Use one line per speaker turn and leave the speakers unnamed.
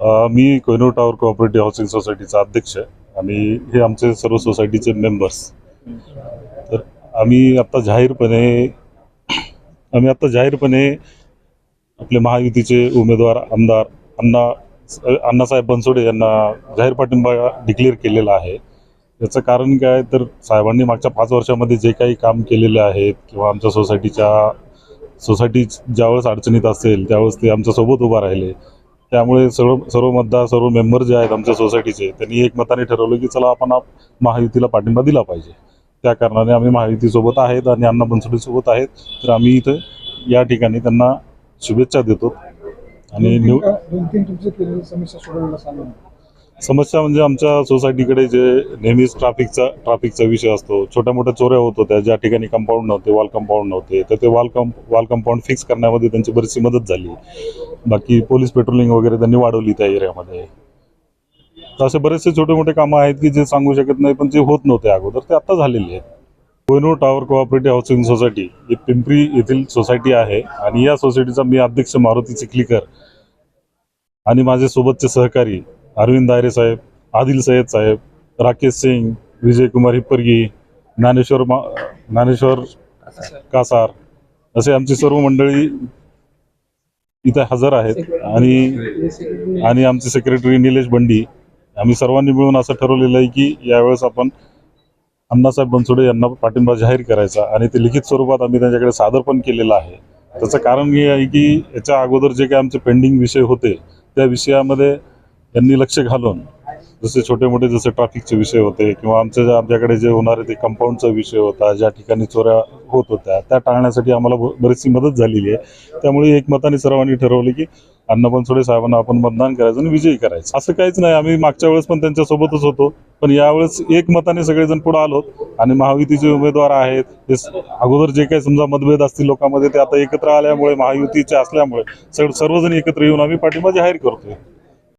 मी Kohinoor tower cooperative housing सोसायटीचा अध्यक्ष आहे. आणि हे आमचे सर्व सोसायटीचे मेंबर्स. तर आम्ही आत्ता जाहीरपणे आम्ही आत्ता जाहीरपणे आपले महायुतीचे उमेदवार आमदार अण्णा अण्णासाहेब बनसोडे यांना जाहीर पाठिंबा डिक्लेअर केलेला आहे. याचं कारण काय? तर साहेबांनी मागच्या पाच वर्षामध्ये जे काही काम केलेले आहेत किंवा आमच्या सोसायटीच्या सोसायटी ज्यावेळेस अडचणीत असेल त्यावेळेस ते आमच्यासोबत उभा राहिले. त्यामुळे सर्व सर्व मतदार सर्व मेंबर जे आहेत आमच्या सोसायटीचे त्यांनी एकमताने ठरवलं की चला आपण आप- महायुतीला पाठिंबा दिला पाहिजे. त्या कारणाने आम्ही महायुतीसोबत आहेत आणि अण्णा बनसोडेसोबत आहेत. तर आम्ही इथं या ठिकाणी त्यांना शुभेच्छा देतो. आणि निव
समस्या
म्हणजे आमच्या सोसायटीकडे जे नेहमीच ट्रॅफिकचा ट्रॅफिकचा विषय असतो. छोट्या मोठ्या चोऱ्या होत होत्या ज्या ठिकाणी कंपाऊंड नव्हते वॉल कंपाऊंड नव्हते तर ते वॉल कंप वॉल कंपाऊंड फिक्स करण्यामध्ये त्यांची बरीचशी मदत झाली. बाकी पोलीस पेट्रोलिंग वगैरे त्यांनी वाढवली त्या एरियामध्ये तर असे बरेचसे छोटे मोठे कामं आहेत की जे सांगू शकत नाही पण जे होत नव्हते अगोदर ते आत्ता झालेले आहेत. Kohinoor tower cooperative housing society ही पिंपरी येथील सोसायटी आहे आणि या सोसायटीचा मी अध्यक्ष मारुती चिखलीकर आणि माझे सोबतचे सहकारी अरविंद दायरे साहेब आदिल सय्यद साहेब राकेश सिंग विजय कुमार हिप्परगी ज्ञानेश्वर मा ज्ञानेश्वर कासार असे आमची सर्व मंडळी इथे हजर आहेत. आणि आणि आमचे सेक्रेटरी निलेश बंडी आम्ही सर्वांनी मिळून असं ठरवलेलं आहे की यावेळेस आपण अण्णासाहेब बनसोडे यांना पाठिंबा जाहीर करायचा आणि ते लिखित स्वरूपात आम्ही त्यांच्याकडे सादर पण केलेलं आहे. त्याचं कारण हे आहे की याच्या अगोदर जे काही आमचे पेंडिंग विषय होते त्या विषयामध्ये यांनी लक्ष घालून जसे छोटे मोठे जसे ट्रॅफिकचे विषय होते किंवा आमच्या जे आमच्याकडे जे होणारे ते कंपाऊंडचा विषय होता ज्या ठिकाणी चोऱ्या होत होत्या त्या टाळण्यासाठी आम्हाला बरीचशी मदत झालेली आहे. त्यामुळे एकमताने सर्वांनी ठरवले की अण्णा साहेबांना आपण मतदान करायचं आणि विजयी करायचं. असं काहीच नाही आम्ही मागच्या वेळेस पण त्यांच्यासोबतच होतो पण यावेळेस एकमताने सगळेजण पुढे आलो आणि महायुतीचे उमेदवार आहेत ते अगोदर जे काही समजा मतभेद असतील लोकांमध्ये ते आता एकत्र आल्यामुळे महायुतीचे असल्यामुळे सर्वजण एकत्र येऊन आम्ही पाठिंबा जाहीर करतोय.